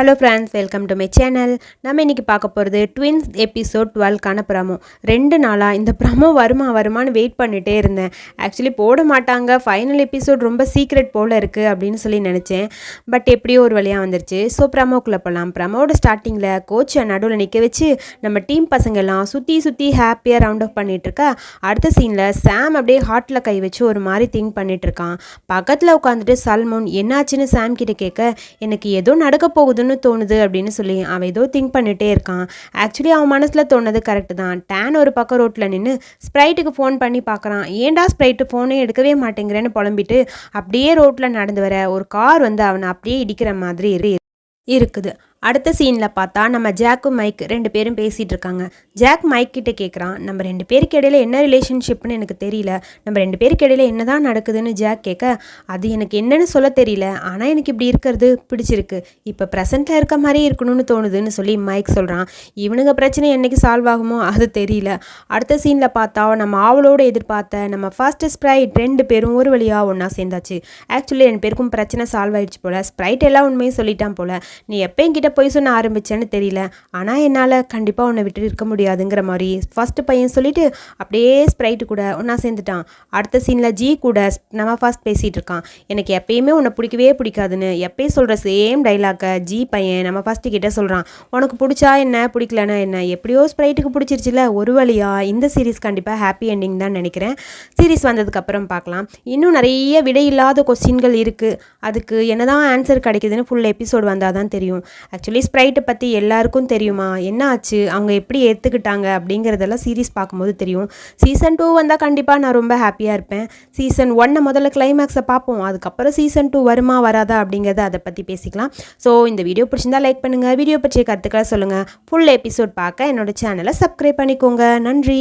Hello friends welcome to my channel நம்ம இன்றைக்கி பார்க்க போகிறது ட்வின்ஸ் எபிசோட் டுவெல்க்கான ப்ரமோ ரெண்டு நாளாக இந்த ப்ரமோ வருமா வருமான்னு வெயிட் பண்ணிகிட்டே இருந்தேன். ஆக்சுவலி போட மாட்டாங்க. ஃபைனல் எபிசோட் ரொம்ப சீக்ரெட் போல் இருக்குது அப்படின்னு சொல்லி நினச்சேன். பட் எப்படியோ ஒரு வழியாக வந்துருச்சு. ஸோ ப்ரமோக்குள்ளே போகலாம் ப்ரமோட ஸ்டார்டிங்கில் கோச்சை நடுவில் நிற்க வச்சு நம்ம டீம் பசங்கள்லாம் சுற்றி சுற்றி ஹாப்பியாக ரவுண்ட் அப் பண்ணிகிட்ருக்கா அடுத்த சீனில் சாம் அப்படியே ஹார்ட்டில் கை வச்சு ஒரு மாதிரி திங்க் பண்ணிகிட்ருக்கான் பக்கத்தில் உட்காந்துட்டு சல்மோன் என்னாச்சுன்னு சாம் கிட்டே கேட்க எனக்கு ஏதோ நடக்க போகுதுன்னு தோணுது அப்படின்னு சொல்லி அவன் ஏதோ திங்க் பண்ணிட்டே இருக்கான். ஆக்சுவலி அவன் மனசில் தோணுது கரெக்டு தான். டேன் ஒரு பக்கம் ரோட்டில் நின்று ஸ்ப்ரைட்டுக்கு ஃபோன் பண்ணி பார்க்குறான் ஏன்டா ஸ்ப்ரைட்டு ஃபோனே எடுக்கவே மாட்டேங்கிறேன்னு புலம்பிட்டு அப்படியே ரோட்டில் நடந்து வர ஒரு கார் வந்து அவனை அப்படியே இடிக்கிற மாதிரி இருக்குது. அடுத்த சீனில் பார்த்தா நம்ம ஜாக்கும் மைக் ரெண்டு பேரும் பேசிகிட்டு இருக்காங்க. ஜாக் மைக் கிட்ட கேட்குறான் நம்ம ரெண்டு பேருக்கு இடையில என்ன ரிலேஷன்ஷிப்னு எனக்கு தெரியல. நம்ம ரெண்டு பேருக்கு இடையில என்ன தான் நடக்குதுன்னு ஜாக் கேட்க அது எனக்கு என்னன்னு சொல்ல தெரியல. ஆனால் எனக்கு இப்படி இருக்கிறது பிடிச்சிருக்கு. இப்போ ப்ரெசண்ட்டில் இருக்க மாதிரி இருக்கணும்னு தோணுதுன்னு சொல்லி மைக் சொல்கிறான் இவனுங்க பிரச்சனை என்னைக்கு சால்வ் ஆகுமோ அது தெரியல. அடுத்த சீனில் பார்த்தா நம்ம ஆவலோடு எதிர்பார்த்த நம்ம ஃபர்ஸ்ட் ஸ்ப்ரைட் ரெண்டு பேரும் ஒரு வழியாக ஒன்றா சேர்ந்தாச்சு. ஆக்சுவலி ரெண்டு பேருக்கும் பிரச்சனை சால்வ் ஆயிடுச்சு போல. ஸ்ப்ரைட் எல்லாம் உண்மையும் சொல்லிட்டான் போல. நீ எப்போ என்கிட்ட போய் சொன்ன ஆரம்பிச்சேன்னு தெரியல. ஆனால் என்னால் கண்டிப்பாக உன்னை விட்டு இருக்க முடியாதுங்கிற மாதிரி ஃபஸ்ட்டு பையன் சொல்லிவிட்டு அப்படியே ஸ்ப்ரைட்டு கூட ஒன்றா சேர்ந்துட்டான். அடுத்த சீனில் ஜி கூட நம்ம ஃபர்ஸ்ட் பேசிகிட்டு இருக்கான். எனக்கு எப்பயுமே உன்னை பிடிக்கவே பிடிக்காதுன்னு எப்பயும் சொல்கிற சேம் டைலாக்கை ஜி பையன் நம்ம ஃபஸ்ட்டு கிட்டே சொல்கிறான் உனக்கு பிடிச்சா என்ன பிடிக்கலனா என்ன? எப்படியோ ஸ்ப்ரைட்டுக்கு பிடிச்சிருச்சுல ஒரு வழியாக இந்த சீரிஸ் கண்டிப்பாக ஹாப்பி எண்டிங் தான் நினைக்கிறேன். சீரிஸ் வந்ததுக்கப்புறம் பார்க்கலாம். இன்னும் நிறைய விடையில்லாத கொஸ்டின்கள் இருக்குது அதுக்கு என்ன தான் ஆன்சர் கிடைக்குதுன்னு ஃபுல் எபிசோட் வந்தால் தான் தெரியும். ஆக்சுவலி ஸ்ப்ரைட்டை பற்றி எல்லாருக்கும் தெரியுமா? என்ன ஆச்சு? அவங்க எப்படி ஏற்றுக்கிட்டாங்க அப்படிங்கிறதெல்லாம் சீரிஸ் பார்க்கும்போது தெரியும். சீசன் டூ வந்தால் கண்டிப்பாக நான் ரொம்ப ஹாப்பியாக இருப்பேன். சீசன் ஒன்னை முதல்ல கிளைமேக்ஸை பார்ப்போம். அதுக்கப்புறம் சீசன் டூ வருமா வராதா அப்படிங்கிறத அதை பற்றி பேசிக்கலாம். ஸோ இந்த வீடியோ பிடிச்சிருந்தா லைக் பண்ணுங்கள் வீடியோ பற்றிய கருத்துக்களை சொல்லுங்கள் ஃபுல் எபிசோட் பார்க்க என்னோட சேனலை சப்ஸ்கிரைப் பண்ணிக்கோங்க. நன்றி.